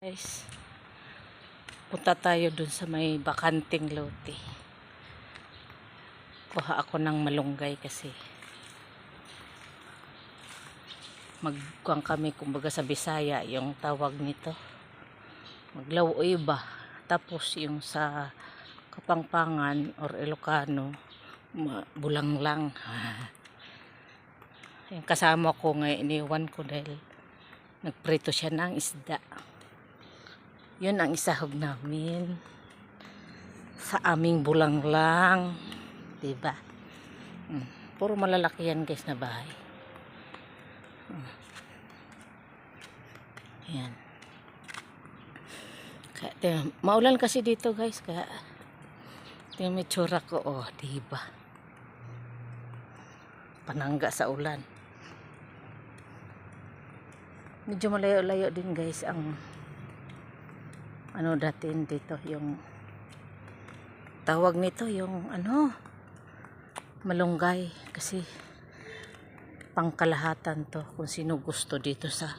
Guys, punta tayo dun sa may bakanting lote. Kuha ako ng malunggay kasi magkuang kami kumbaga sa Bisaya yung tawag nito. Maglawoy ba? Tapos yung sa Kapangpangan or Ilocano, bulang lang. yung kasama ko ngayon, iniwan ko dahil nagprito siya ng isda. Yun ang isahog namin sa aming bulang lang. Diba? Mm. Puro malalaki yan guys na bahay. Mm. Yan. Kaya, maulan kasi dito guys. Kaya tingnan may tsura ko. Oh, diba? Panangga sa ulan. Medyo malayo-layo din guys ang ano datin dito yung tawag nito yung ano? Malunggay. Kasi pangkalahatan to kung sino gusto dito sa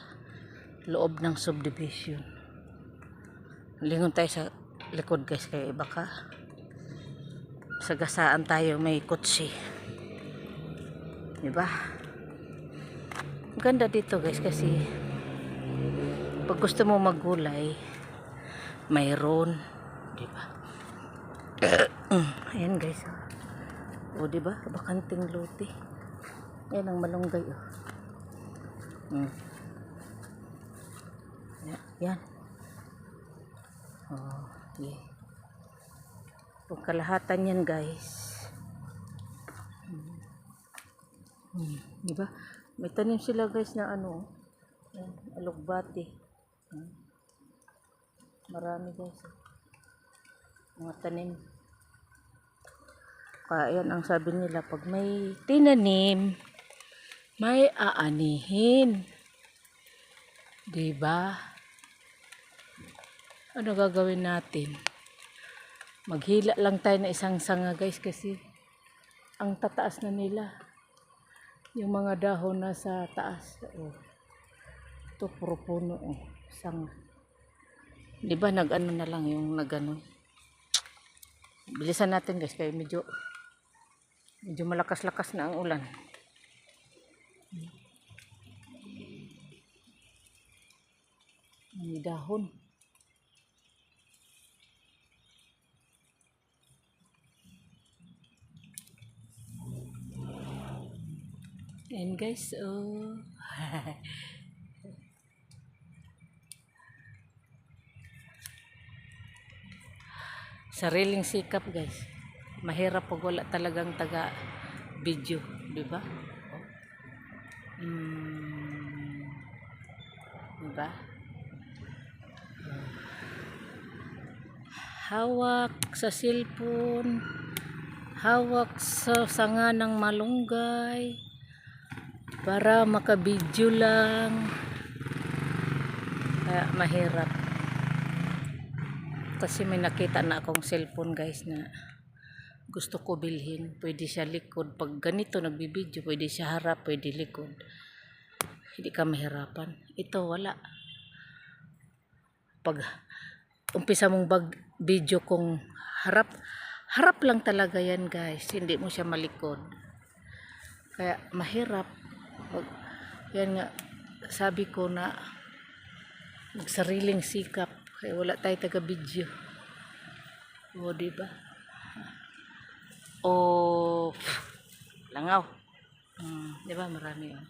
loob ng subdivision. Lingon tayo sa likod guys kaya baka sagasaan tayo may kutsi. Diba? Ganda dito guys kasi pag gusto mo maggulay mayroon. Di ba? Ayan guys. O di ba? Bakanting lote. Ayan ang malunggay oh. Hmm. Ya- Yan. Oh, yeah. Kung kalahatan yan guys. Hmm. Hmm. Di ba? May tanim sila guys na ano. Ayan, alugbati. Hmm. Marami guys. Mga tanim. Kaya ang sabi nila, pag may tinanim, may aanihin. Diba? Ano gagawin natin? Maghila lang tayo na isang sanga guys kasi ang tataas na nila. Yung mga dahon na sa taas. Oh. Ito puro puno. Oh. Sanga. Di ba nag-ano na lang yung nag-ano. Bilisan natin guys kaya medyo medyo malakas-lakas na ang ulan. May dahon. Ayan guys, oh. sariling sikap guys. Mahirap pag wala talagang taga video di ba? Hmm, di ba? Hawak sa cellphone. Hawak sa sanga ng malunggay. Para makabidyo lang. Kaya mahirap kasi may nakita na akong cellphone guys na gusto ko bilhin. Pwede siya likod. Pag ganito nagbibideo, pwede siya harap, pwede likod. Hindi ka mahirapan. Ito wala. Pag umpisa mong bag video kung harap, harap lang talaga yan guys. Hindi mo siya malikod. Kaya mahirap. Pag, yan nga, sabi ko na magsariling sikap kaya wala tayo taga video o diba o langaw. Hmm, diba marami oh.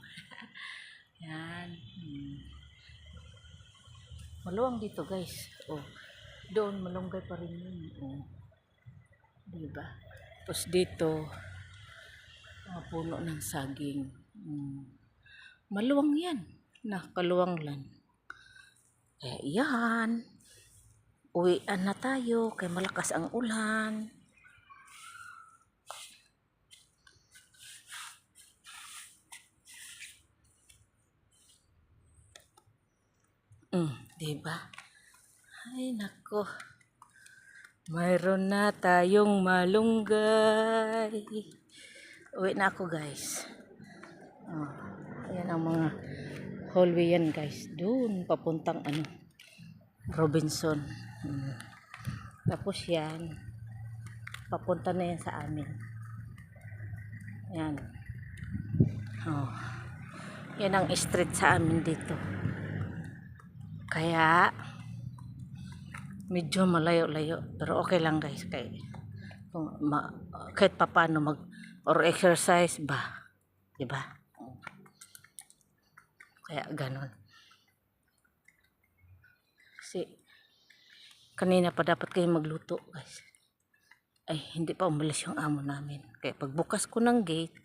yan. Hmm. maluwang dito guys. Oh doon malunggay pa rin yun oh. diba tapos dito mga puno ng saging. Hmm. maluwang yan. Nakaluwang lang. Kaya yan uwian na tayo kay malakas ang ulan. Mm, diba? Ay nako. Mayroon na tayong malunggay. Uwi na ako guys. Oh, ayan ang mga hallway yan guys. Doon papuntang ano Robinson. Mm. Tapos yan, papunta na yan sa amin. Yan. Oh. Yan ang street sa amin dito. Kaya, medyo malayo-layo. Pero okay lang guys. Kay, kung ma, kahit pa paano mag, or exercise ba. Diba? Kaya ganon. Kasi, kanina pa dapat kayo magluto guys. Ay, hindi pa umalis yung amo namin. Kaya pagbukas ko ng gate,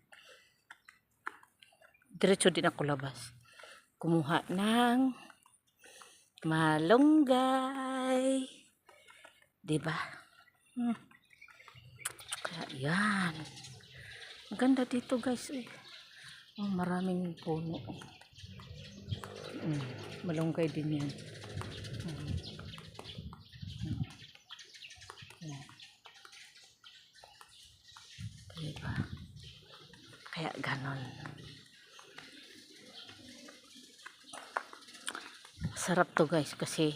diretso din ako labas. Kumuha ng malunggay. Diba? Hmm. Kaya yan. Maganda dito guys eh. Oh, maraming puno. Hmm. Malunggay din yan. Hmm. Hmm. Yan. Diba? Ganon. Sarap to guys kasi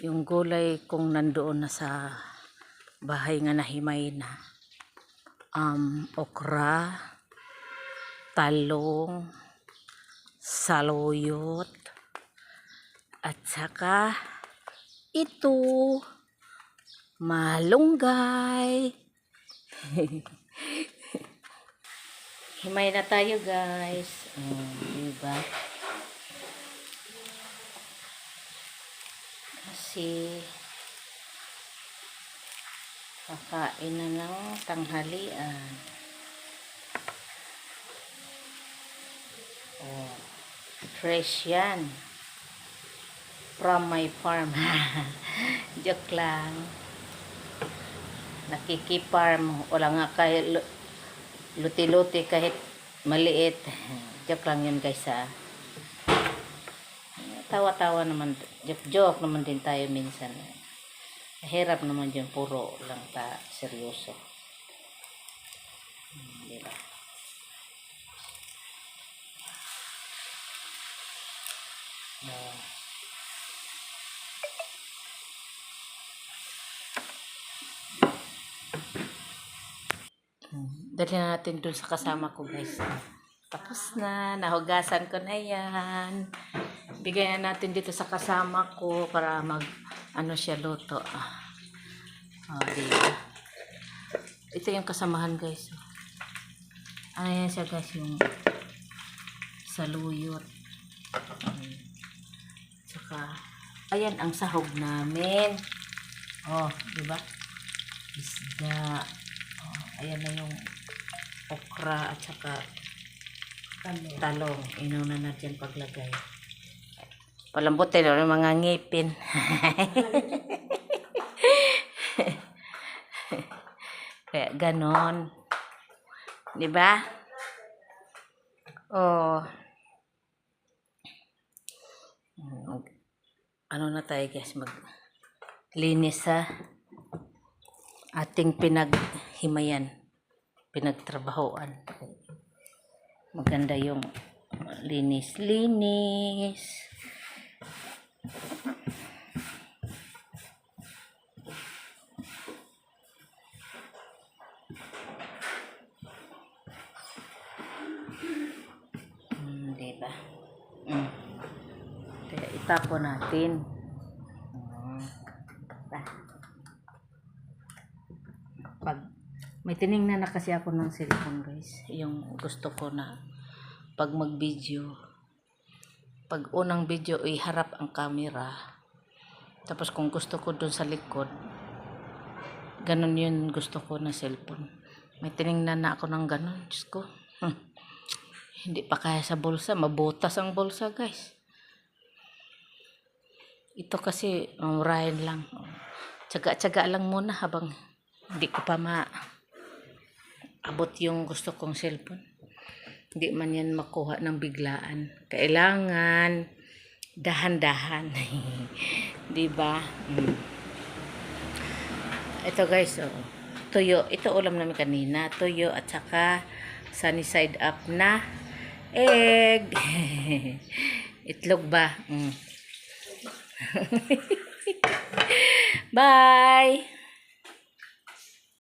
yung gulay kung nandoon na sa bahay nga nahimay na um, okra talong saluyot at saka ito malunggay himay na tayo guys oh, diba kasi kakain na ng tanghalian. Oh, fresh yan. From my farm. Joke lang. Nakikiparm. Wala nga kay lu- luti-luti kahit maliit. Joke lang yun guys. Tawa-tawa naman. Joke-joke naman din tayo minsan. Hirap naman yun. Puro lang ta seryoso. Hmm, Diba? No. Dali na natin dun sa kasama ko guys. Tapos na, nahugasan ko na yan. Bigay na natin dito sa kasama ko para mag, ano siya, luto. Ah. Oh, diba? Ito yung kasamahan guys. Ano yan siya guys, yung saluyot. Hmm. Tsaka, ayan ang sahog namin. Oh, diba? Isda. Oh, ayan na yung okra at saka talong. Inuna na dyan paglagay. Palambutin na mga ngipin. Kaya ganon. Di ba? Oh. Mag- ano na tayo guys, mag linis sa ating pinaghimayan, pinagtrabahoan. Maganda yung linis-linis. Hmm, diba? Mm. Kaya itapon natin. Mm. Diba? Pag may tiningnan na kasi ako ng cellphone guys. Yung gusto ko na pag mag-video, pag unang video ay harap ang camera. Tapos kung gusto ko dun sa likod, ganun yun gusto ko na cellphone. May tiningnan na ako ng ganun. Diyos ko. Hmm. Hindi pa kaya sa bulsa. Mabutas ang bulsa guys. Ito kasi murahin lang. Tsaga-tsaga lang muna habang hindi ko pa ma abot yung gusto kong cellphone. Hindi man yan makuha ng biglaan. Kailangan dahan-dahan. Di ba? Mm. Ito guys, oh. Tuyo. Ito ulam namin kanina. Tuyo at saka sunny side up na egg. Itlog ba? Mm. Bye!